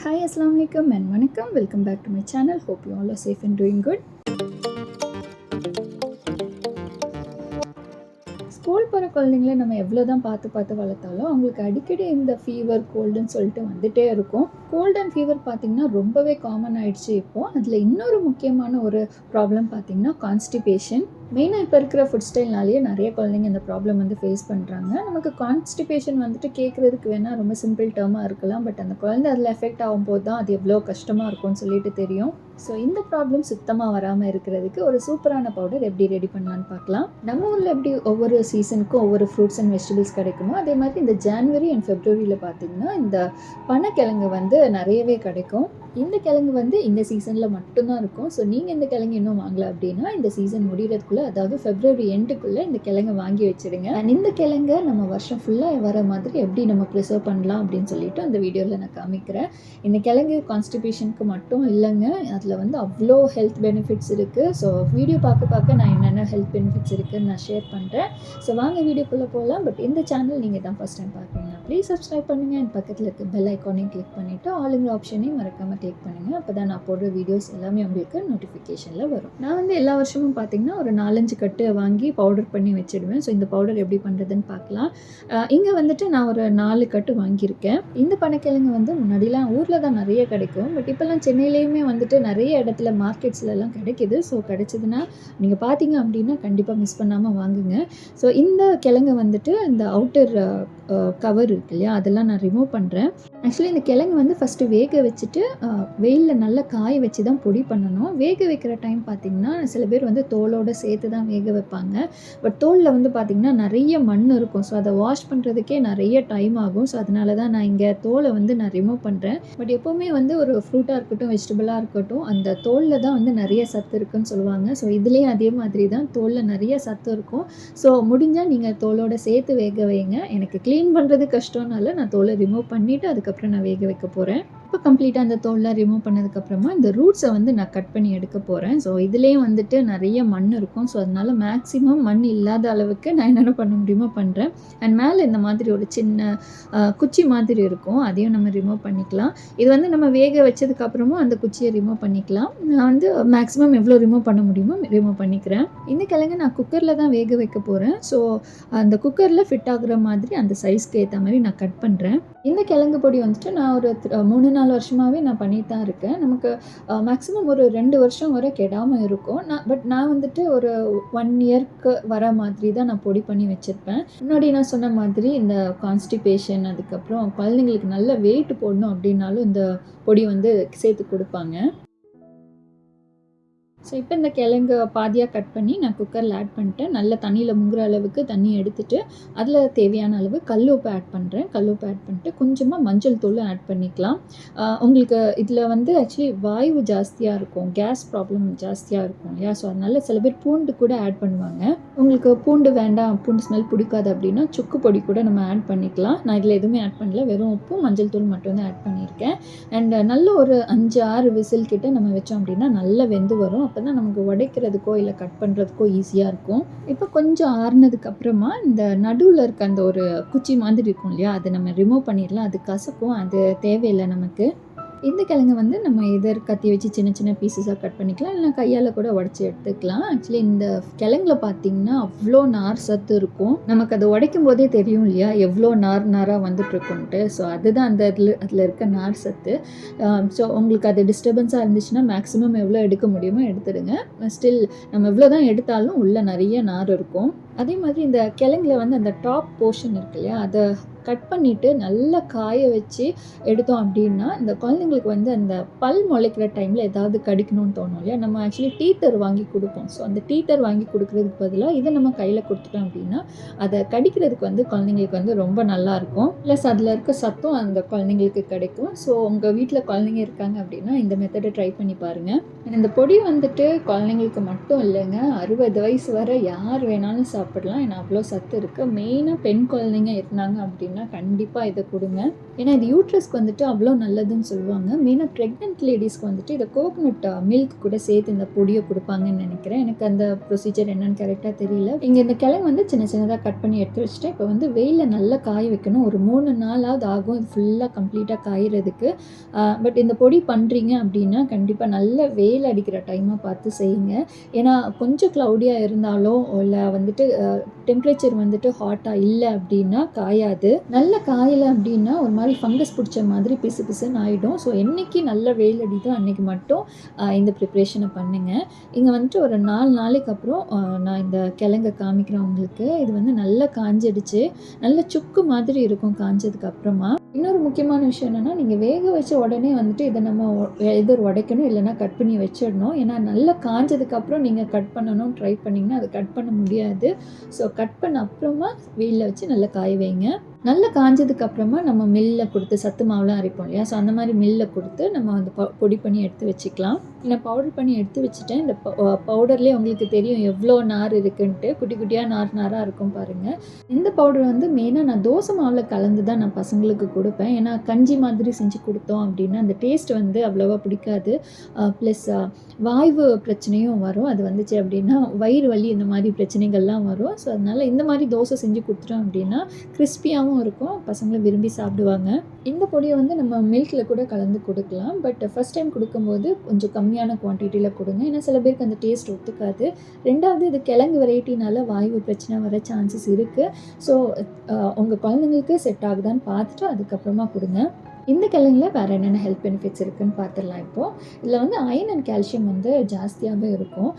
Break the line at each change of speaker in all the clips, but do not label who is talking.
Hi அஸ்லாம் வலைக்கம் and வணக்கம் welcome back to my channel hope you all safe and doing good school போகிற குழந்தைங்கள நம்ம எவ்வளோ தான் பார்த்து பார்த்து வளர்த்தாலும் அவங்களுக்கு அடிக்கடி இந்த ஃபீவர் கோல்டுன்னு சொல்லிட்டு வந்துட்டே இருக்கும். கோல்ட் அண்ட் ஃபீவர் பார்த்திங்கன்னா ரொம்பவே காமன் ஆயிடுச்சு இப்போது அதில் இன்னொரு முக்கியமான ஒரு ப்ராப்ளம் பார்த்திங்கன்னா கான்ஸ்டிபேஷன் மெயினாக இப்போ இருக்கிற ஃபுட் ஸ்டைல்னாலேயே நிறைய குழந்தைங்க இந்த ப்ராப்ளம் வந்து ஃபேஸ் பண்ணுறாங்க நமக்கு கான்ஸ்டிபேஷன் வந்துட்டு கேட்குறதுக்கு வேணால் ரொம்ப சிம்பிள் டேர்மாக இருக்கலாம். பட் அந்த குழந்தை அதில் எஃபெக்ட் ஆகும்போது தான் அது எவ்வளோ கஷ்டமாக இருக்கும்னு சொல்லிட்டு தெரியும். ஸோ இந்த ப்ராப்ளம் சுத்தமாக வராமல் இருக்கிறதுக்கு ஒரு சூப்பரான பவுடர் எப்படி ரெடி பண்ணலான்னு பார்க்கலாம். நம்ம ஊரில் எப்படி ஒவ்வொரு சீசன் சீசனுக்கும் ஒவ்வொரு ஃப்ரூட்ஸ் அண்ட் வெஜிடபிள்ஸ் கிடைக்குமோ அதே மாதிரி இந்த ஜான்வரி அண்ட் ஃபெப்ரவரியில் பார்த்திங்கன்னா இந்த பனக்கிழங்கு வந்து நிறையவே கிடைக்கும். இந்த கிழங்கு வந்து இந்த சீசனில் மட்டும்தான் இருக்கும். ஸோ நீங்கள் இந்த கிழங்கு இன்னும் வாங்கலை அப்படின்னா இந்த சீசன் முடிகிறதுக்குள்ளே அதாவது ஃபெப்ரவரி எண்டுக்குள்ளே இந்த கிழங்கு வாங்கி வச்சுடுங்க. அண்ட் இந்த கிழங்கை நம்ம வருஷம் ஃபுல்லாக வர மாதிரி எப்படி நம்ம ப்ரிசர்வ் பண்ணலாம் அப்படின்னு சொல்லிட்டு அந்த வீடியோவில் நான் காமிக்கிறேன். இந்த கிழங்கு கான்ஸ்டிபேஷனுக்கு மட்டும் இல்லைங்க. அதில் வந்து அவ்வளோ ஹெல்த் பெனிஃபிட்ஸ் இருக்குது ஸோ வீடியோ பார்க்க பார்க்க நான் என்னென்ன ஹெல்த் பெனிஃபிட்ஸ் இருக்குதுன்னு நான் ஷேர் பண்ணுறேன் ஸோ வாங்க வீடியோக்குள்ளே போகலாம். பட் இந்த சேனல் நீங்கள் தான் ஃபஸ்ட் டைம் பார்க்குறீங்க. ப்ளீஸ் சப்ஸ்கிரைப் பண்ணுங்கள் அண்ட் பக்கத்தில் இருக்க பெல் ஐக்கானையும் கிளிக் பண்ணிவிட்டு ஆளுங்கிற ஆப்ஷனையும் மறக்காமல் கிளிக் பண்ணுங்கள் அப்போ தான் நான் போடுற வீடியோஸ் எல்லாமே உங்களுக்கு நோட்டிஃபிகேஷனில் வரும். நான் வந்து எல்லா வருஷமும் பார்த்தீங்கன்னா ஒரு நாலஞ்சு கட்டு வாங்கி பவுடர் பண்ணி வச்சிடுவேன். ஸோ இந்த பவுடர் எப்படி பண்ணுறதுன்னு பார்க்கலாம் இங்கே வந்துட்டு நான் ஒரு நாலு கட்டு வாங்கியிருக்கேன். இந்த பனக்கிழங்கு வந்து முன்னாடிலாம் ஊரில் தான் நிறைய கிடைக்கும். பட் இப்போல்லாம் சென்னையிலேயுமே வந்துட்டு நிறைய இடத்துல மார்க்கெட்ஸ்லலாம் கிடைக்கிது. ஸோ கிடைச்சதுன்னா நீங்கள் பார்த்தீங்க அப்படின்னா கண்டிப்பாக மிஸ் பண்ணாமல் வாங்குங்க. ஸோ இந்த கிழங்கு வந்துட்டு இந்த அவுட்டர் கவர் இருக்கு இல்லையா? அதெல்லாம் நான் ரிமூவ் பண்ணுறேன் ஆக்சுவலி இந்த கிழங்கு வந்து ஃபஸ்ட்டு வேக வச்சுட்டு வெயிலில் நல்லா காய வச்சு தான் பொடி பண்ணணும். வேக வைக்கிற டைம் பார்த்திங்கன்னா சில பேர் வந்து தோலோடு சேர்த்து தான் வேக வைப்பாங்க. பட் தோலில் வந்து பார்த்திங்கன்னா நிறைய மண் இருக்கும். ஸோ அதை வாஷ் பண்ணுறதுக்கே நிறைய டைம் ஆகும். ஸோ அதனால தான் நான் இங்கே தோலை வந்து நான் ரிமூவ் பண்ணுறேன் பட் எப்போவுமே வந்து ஒரு ஃப்ரூட்டாக இருக்கட்டும் வெஜிடபிளாக இருக்கட்டும் அந்த தோலில் தான் வந்து நிறைய சத்து இருக்குன்னு சொல்லுவாங்க. ஸோ இதுலேயும் அதே மாதிரி தான் தோலில் நிறைய சத்து இருக்கும். ஸோ முடிஞ்சால் நீங்கள் தோலோட சேர்த்து வேக வைங்க. எனக்கு க்ளீன் பண்ணுறது கஷ்டம்னால நான் தோலை ரிமூவ் பண்ணிவிட்டு அதுக்கப்புறம் நான் வேக வைக்க போகிறேன் இப்போ கம்ப்ளீட்டாக அந்த தோல்லாம் ரிமூவ் பண்ணதுக்கப்புறமா இந்த ரூட்ஸை வந்து நான் கட் பண்ணி எடுக்க போகிறேன் ஸோ இதுலேயும் வந்துட்டு நிறைய மண் இருக்கும். ஸோ அதனால் மேக்ஸிமம் மண் இல்லாத அளவுக்கு நான் என்னென்ன பண்ண முடியுமோ பண்ணுறேன் அண்ட் மேலே இந்த மாதிரி ஒரு சின்ன குச்சி மாதிரி இருக்கும். அதையும் நம்ம ரிமூவ் பண்ணிக்கலாம். இது வந்து நம்ம வேக வச்சதுக்கப்புறமும் அந்த குச்சியை ரிமூவ் பண்ணிக்கலாம். நான் வந்து மேக்ஸிமம் எவ்வளோ ரிமூவ் பண்ண முடியுமோ ரிமூவ் பண்ணிக்கிறேன். இந்த கிழங்கு நான் குக்கரில் தான் வேக வைக்க போகிறேன் ஸோ அந்த குக்கரில் ஃபிட் ஆகுற மாதிரி அந்த சைஸ்க்கு ஏற்ற மாதிரி நான் கட் பண்ணுறேன் இந்த கிழங்கு பொடி வந்துட்டு நான் ஒரு மூணு நாலு வருஷமாகவே நான் பண்ணிட்டு தான் இருக்கேன். நமக்கு மேக்ஸிமம் ஒரு ரெண்டு வருஷம் வரை கெடாமல் இருக்கும். நான் பட் நான் வந்துட்டு ஒரு ஒன் இயர்க்கு வர மாதிரி தான் நான் பொடி பண்ணி வச்சுருப்பேன். முன்னாடி நான் சொன்ன மாதிரி இந்த கான்ஸ்டிபேஷன் அதுக்கப்புறம் குழந்தைங்களுக்கு நல்ல வெயிட் போடணும் அப்படின்னாலும் இந்த பொடி வந்து சேர்த்து கொடுப்பாங்க. ஸோ இப்போ இந்த கிழங்கு பாதியாக கட் பண்ணி நான் குக்கரில் ஆட் பண்ணிட்டேன். நல்ல தண்ணியில் முங்குற அளவுக்கு தண்ணி எடுத்துகிட்டு அதில் தேவையான அளவு கல் உப்பு ஆட் பண்ணுறேன் கல் உப்பு ஆட் பண்ணிட்டு கொஞ்சமாக மஞ்சள் தூள் ஆட் பண்ணிக்கலாம். உங்களுக்கு இதில் வந்து ஆக்சுவலி வாயு ஜாஸ்தியாக இருக்கும். கேஸ் ப்ராப்ளம் ஜாஸ்தியாக இருக்கும். இல்லையா ஸோ அதனால் சில பேர் பூண்டு கூட ஆட் பண்ணுவாங்க. உங்களுக்கு பூண்டு வேண்டாம் பூண்டு ஸ்மெல் பிடிக்காது அப்படின்னா சுக்கு பொடி கூட நம்ம ஆட் பண்ணிக்கலாம். நான் இதில் எதுவுமே ஆட் பண்ணல. வெறும் உப்பும் மஞ்சள் தூள் மட்டும் தான் ஆட் பண்ணியிருக்கேன். அண்ட் நல்ல ஒரு அஞ்சு ஆறு விசில் கிட்ட நம்ம வச்சோம் அப்படின்னா நல்லா வெந்து வரும். அப்போ தான் நமக்கு உடைக்கிறதுக்கோ இல்லை கட் பண்ணுறதுக்கோ ஈஸியாக இருக்கும். இப்போ கொஞ்சம் ஆறுனதுக்கு அப்புறமா இந்த நடுவில் இருக்க அந்த ஒரு குச்சி மாதிரி இருக்கும் இல்லையா? அதை நம்ம ரிமூவ் பண்ணிடலாம். அது கசக்கும். அது தேவையில்லை நமக்கு. இந்த கிழங்கு வந்து நம்ம எதர் கத்தி வச்சு சின்ன சின்ன பீசஸாக கட் பண்ணிக்கலாம். இல்லை கையால் கூட உடச்சி எடுத்துக்கலாம். ஆக்சுவலி இந்த கிழங்குல பார்த்தீங்கன்னா அவ்வளோ நார் சத்து இருக்கும். நமக்கு அதை உடைக்கும் போதே தெரியும் இல்லையா? எவ்வளோ நார் நாராக வந்துட்டு இருக்குன்ட்டு ஸோ அதுதான் அந்த இதில் அதில் இருக்க நார் சத்து. ஸோ உங்களுக்கு அது டிஸ்டர்பன்ஸாக இருந்துச்சுன்னா மேக்ஸிமம் எவ்வளோ எடுக்க முடியுமோ எடுத்துடுங்க. ஸ்டில் நம்ம எவ்வளோ தான் எடுத்தாலும் உள்ளே நிறைய நார் இருக்கும். அதே மாதிரி இந்த கிழங்குல வந்து அந்த டாப் போர்ஷன் இருக்கு இல்லையா அதை கட் பண்ணிவிட்டு நல்லா காய வச்சு எடுத்தோம் அப்படின்னா இந்த குழந்தைங்களுக்கு வந்து அந்த பல் முளைக்கிற டைமில் ஏதாவது கடிக்கணும்னு தோணும் இல்லையா? நம்ம ஆக்சுவலி டீட்டர் வாங்கி கொடுப்போம். ஸோ அந்த டீட்டர் வாங்கி கொடுக்குறதுக்கு பதிலாக இதை நம்ம கையில் கொடுத்துட்டோம் அப்படின்னா அதை கடிக்கிறதுக்கு வந்து குழந்தைங்களுக்கு வந்து ரொம்ப நல்லாயிருக்கும் ப்ளஸ் அதில் இருக்க சத்தம் அந்த குழந்தைங்களுக்கு கிடைக்கும். ஸோ உங்கள் வீட்டில் குழந்தைங்க இருக்காங்க அப்படின்னா இந்த மெத்தடை ட்ரை பண்ணி பாருங்கள் இந்த பொடி வந்துட்டு குழந்தைங்களுக்கு மட்டும் இல்லைங்க அறுபது வயசு வரை யார் வேணாலும் சாப்பிடலாம் ஏன்னா அவ்வளோ சத்து இருக்குது மெயினாக பெண் குழந்தைங்க இருந்தாங்க அப்படின்னா கண்டிப்பாக இதை கொடுங்க. ஏன்னா இது யூட்ரஸ்க்கு வந்துட்டு அவ்வளோ நல்லதுன்னு சொல்லுவாங்க. மெயினாக ப்ரெக்னென்ட் லேடிஸ்க்கு வந்துட்டு இதை கோகோனட் மில்க் கூட சேர்த்து இந்த பொடியை கொடுப்பாங்கன்னு நினைக்கிறேன். எனக்கு அந்த ப்ரொசீஜர் என்னன்னு கரெக்டாக தெரியல. இங்கே இந்த கிழங்கு வந்து சின்ன சின்னதாக கட் பண்ணி எடுத்து வச்சுட்டேன். இப்போ வந்து வெயிலில் நல்லா காய வைக்கணும். ஒரு மூணு நாளாவது ஆகும். இது ஃபுல்லாக கம்ப்ளீட்டாக காயறதுக்கு. பட் இந்த பொடி பண்ணுறீங்க அப்படின்னா கண்டிப்பாக நல்ல வெயில் அடிக்கிற டைமாக பார்த்து செய்யுங்க. ஏன்னா கொஞ்சம் க்ளவுடியாக இருந்தாலும் இல்லை வந்துட்டு டெம்பரேச்சர் வந்துட்டு ஹாட்டாக இல்லை அப்படின்னா காயாது. நல்ல காயலை அப்படின்னா ஒரு மாதிரி ஃபங்கஸ் பிடிச்ச மாதிரி பிசு பிசுன்னு ஆகிடும் ஸோ என்னைக்கு நல்ல வெயில் அடிதோ அன்றைக்கி மட்டும் இந்த ப்ரிப்ரேஷனை பண்ணுங்கள் இங்கே வந்துட்டு ஒரு நாலு நாளைக்கு அப்புறம் நான் இந்த கிழங்க காமிக்கிறேன் உங்களுக்கு. இது வந்து நல்லா காஞ்சிடுச்சு. நல்ல சுக்கு மாதிரி இருக்கும் காஞ்சதுக்கு அப்புறமா. இன்னொரு முக்கியமான விஷயம் என்னென்னா நீங்கள் வேக வச்ச உடனே வந்துட்டு இதை நம்ம எதிர் உடைக்கணும் இல்லைன்னா கட் பண்ணி வச்சிடணும். ஏன்னா நல்லா காஞ்சதுக்கப்புறம் நீங்கள் கட் பண்ணணும் ட்ரை பண்ணிங்கன்னா அது கட் பண்ண முடியாது. ஸோ கட் பண்ண அப்புறமா வெயிலில் வச்சு நல்லா காய வைங்க. நல்லா காஞ்சதுக்கு அப்புறமா நம்ம மில்லில் கொடுத்து சத்து மாவுலாம் அரைப்போம் இல்லையா? ஸோ அந்த மாதிரி மில்லில் கொடுத்து நம்ம வந்து ப- பொடி பண்ணி எடுத்து வச்சுக்கலாம். நான் பவுடர் பண்ணி எடுத்து வச்சுட்டேன். இந்த பவுடர்லேயே உங்களுக்கு தெரியும் எவ்வளோ நார் இருக்குன்ட்டு. குட்டி குட்டியாக நார் நாராக இருக்கும் பாருங்கள் இந்த பவுடர் வந்து மெயினாக நான் தோசை மாவில் கலந்து தான் நான் பசங்களுக்கு கொடுப்பேன். ஏன்னா கஞ்சி மாதிரி செஞ்சு கொடுத்தோம் அப்படின்னா அந்த டேஸ்ட் வந்து அவ்வளோவா பிடிக்காது. ப்ளஸ் வாய்வு பிரச்சனையும் வரும். அது வந்துச்சு அப்படின்னா வயிறு வலி இந்த மாதிரி பிரச்சனைகள்லாம் வரும். ஸோ அதனால் இந்த மாதிரி தோசை செஞ்சு கொடுத்துட்டோம் அப்படின்னா கிறிஸ்பியாகவும் இருக்கும் பசங்களும் விரும்பி சாப்பிடுவாங்க. இந்த பொடியை வந்து நம்ம மில்கில் கூட கலந்து கொடுக்கலாம். பட் ஃபஸ்ட் டைம் கொடுக்கும்போது கொஞ்சம் கம்மியான குவான்டிட்டியில் கொடுங்க. ஏன்னா சில பேருக்கு அந்த டேஸ்ட் ஒத்துக்காது. ரெண்டாவது இது கிழங்கு வெரைட்டினால வாய்வு பிரச்சனை வர சான்சஸ் இருக்குது ஸோ உங்கள் குழந்தைங்களுக்கு செட் ஆகுதான்னு பார்த்துட்டு அதுக்கப்புறமா கொடுங்க. இந்த கிழங்குல வேறு என்னென்ன ஹெல்த் பெனிஃபிட்ஸ் இருக்குன்னு பார்த்துடலாம் இப்போது இதில் வந்து அயன் அண்ட் கால்சியம் வந்து ஜாஸ்தியாகவே இருக்கும்.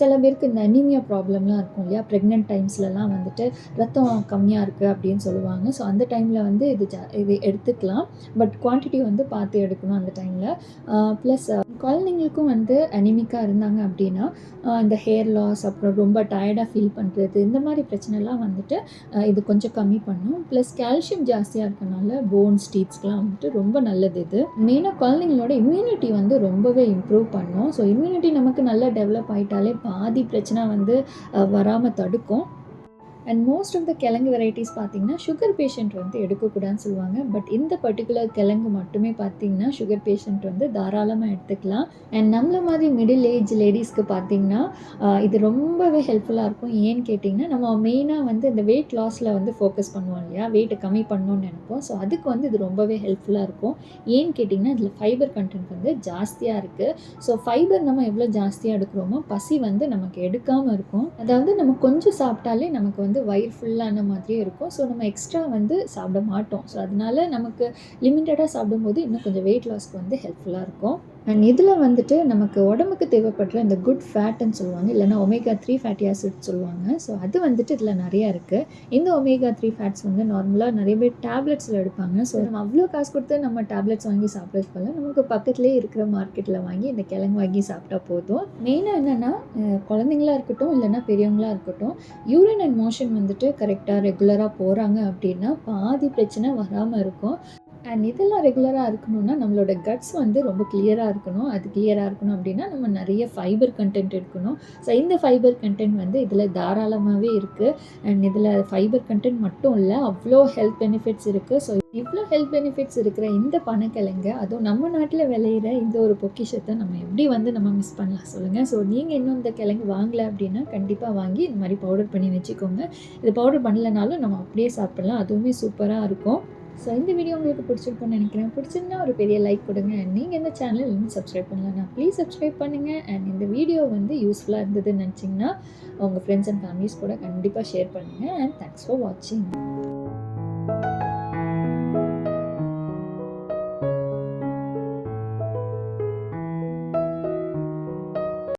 சில பேருக்கு இந்த அனீமியா ப்ராப்ளம்லாம் இருக்கும் இல்லையா? ப்ரெக்னென்ட் டைம்ஸ்லலாம் வந்துட்டு ரத்தம் கம்மியாக இருக்குது அப்படின்னு சொல்லுவாங்க. ஸோ அந்த டைமில் வந்து இது ஜா இது எடுத்துக்கலாம். பட் குவான்டிட்டி வந்து பார்த்து எடுக்கணும் அந்த டைமில் ப்ளஸ் குழந்தைங்களுக்கும் வந்து அனிமிக்காக இருந்தாங்க அப்படின்னா இந்த ஹேர் லாஸ் அப்புறம் ரொம்ப டயர்டாக ஃபீல் பண்ணுறது இந்த மாதிரி பிரச்சனைலாம் வந்துட்டு இது கொஞ்சம் கம்மி பண்ணும். ப்ளஸ் கால்சியம் ஜாஸ்தியாக இருக்கனால போன்ஸ் டீத்ஸ்க்கெலாம் வந்துட்டு ரொம்ப நல்லது இது. மெயினாக குழந்தைங்களோட இம்யூனிட்டி வந்து ரொம்பவே இம்ப்ரூவ் பண்ணும். ஸோ இம்யூனிட்டி நமக்கு நல்லா டெவலப் ஆகிட்டாலே பாதி பிரச்சனை வந்து வராமல் தடுக்கும். அண்ட் மோஸ்ட் ஆஃப் த கிழங்கு வெரைட்டிஸ் பார்த்தீங்கன்னா சுகர் பேஷண்ட் வந்து எடுக்கக்கூடாதுன்னு சொல்லுவாங்க. பட் இந்த பர்டிகுலர் கிழங்கு மட்டுமே பார்த்தீங்கன்னா சுகர் பேஷண்ட் வந்து தாராளமாக எடுத்துக்கலாம். அண்ட் நம்மள மாதிரி மிடில் ஏஜ் லேடிஸ்க்கு பார்த்தீங்கன்னா இது ரொம்பவே ஹெல்ப்ஃபுல்லாக இருக்கும். ஏன்னு கேட்டிங்கன்னா நம்ம மெயினாக வந்து இந்த வெயிட் லாஸில் வந்து ஃபோக்கஸ் பண்ணுவோம் இல்லையா? வெயிட்டை கம்மி பண்ணணும்னு நினைப்போம். ஸோ அதுக்கு வந்து இது ரொம்பவே ஹெல்ப்ஃபுல்லாக இருக்கும். ஏன்னு கேட்டிங்கன்னா இதில் ஃபைபர் கண்டென்ட் வந்து ஜாஸ்தியாக இருக்குது ஸோ ஃபைபர் நம்ம எவ்வளோ ஜாஸ்தியாக எடுக்கிறோமோ பசி வந்து நமக்கு எடுக்காமல் இருக்கும். அதாவது நம்ம கொஞ்சம் சாப்பிட்டாலே நமக்கு வந்து வந்து வயிறு ஃபுல்லான மாதிரியே இருக்கும். ஸோ நம்ம எக்ஸ்ட்ரா வந்து சாப்பிட மாட்டோம். ஸோ அதனால நமக்கு லிமிட்டடாக சாப்பிடும்போது இன்னும் கொஞ்சம் வெயிட் லாஸ்க்கு வந்து ஹெல்ப்ஃபுல்லாக இருக்கும். அண்ட் இதில் வந்துட்டு நமக்கு உடம்புக்கு தேவைப்படுற இந்த குட் ஃபேட்டுன்னு சொல்லுவாங்க. இல்லைன்னா ஒமேகா த்ரீ ஃபேட்டி ஆசிட் சொல்லுவாங்க. ஸோ அது வந்துட்டு இதில் நிறையா இருக்குது இந்த ஒமேகா த்ரீ ஃபேட்ஸ் வந்து நார்மலாக நிறைய பேர் டேப்லெட்ஸில் எடுப்பாங்க. ஸோ நம்ம அவ்வளோ காசு கொடுத்து நம்ம டேப்லெட்ஸ் வாங்கி சாப்பிட்றது போல நமக்கு பக்கத்துலேயே இருக்கிற மார்க்கெட்டில் வாங்கி இந்த கிழங்கு வாங்கி சாப்பிட்டா போதும். மெயினாக என்னென்னா குழந்தைங்களா இருக்கட்டும் இல்லைன்னா பெரியவங்களா இருக்கட்டும் யூரின் அண்ட் மோஷன் வந்துட்டு கரெக்டாக ரெகுலராக போகிறாங்க அப்படின்னா பாதி பிரச்சனை வராமல் இருக்கும். அண்ட் இதெல்லாம் ரெகுலராக இருக்கணும்னா நம்மளோட கட்ஸ் வந்து ரொம்ப கிளியராக இருக்கணும். அது கிளியராக இருக்கணும் அப்படின்னா நம்ம நிறைய ஃபைபர் கண்டென்ட் எடுக்கணும். ஸோ இந்த ஃபைபர் கண்டென்ட் வந்து இதில் தாராளமாகவே இருக்குது அண்ட் இதில் ஃபைபர் கண்டென்ட் மட்டும் இல்லை அவ்வளோ ஹெல்த் பெனிஃபிட்ஸ் இருக்குது ஸோ இவ்வளோ ஹெல்த் பெனிஃபிட்ஸ் இருக்கிற இந்த பணக்கிழங்க அதுவும் நம்ம நாட்டில் விளையிற இந்த ஒரு பொக்கிஷத்தை நம்ம எப்படி வந்து நம்ம மிஸ் பண்ணலாம் சொல்லுங்கள் ஸோ நீங்கள் இன்னும் இந்த கிழங்கு வாங்கலை அப்படின்னா கண்டிப்பாக வாங்கி இந்த மாதிரி பவுடர் பண்ணி வச்சுக்கோங்க. இது பவுடர் பண்ணலைனாலும் நம்ம அப்படியே சாப்பிடலாம். அதுவுமே சூப்பராக இருக்கும். ஸோ இந்த வீடியோ உங்களுக்கு பிடிச்சிருக்கும்னு நினைக்கிறேன். பிடிச்சிருந்தா ஒரு பெரிய லைக் கொடுங்க. நீங்கள் இந்த சேனல் இன்னும் சப்ஸ்கிரைப் பண்ணலன்னா ப்ளீஸ் சப்ஸ்கிரைப் பண்ணுங்கள் அண்ட் இந்த வீடியோ வந்து யூஸ்ஃபுல்லாக இருந்ததுன்னு நினச்சிங்கன்னா உங்கள் ஃப்ரெண்ட்ஸ் அண்ட் ஃபேமிலிஸ் கூட கண்டிப்பாக ஷேர் பண்ணுங்கள் அண்ட் தேங்க்ஸ் ஃபார் வாட்சிங்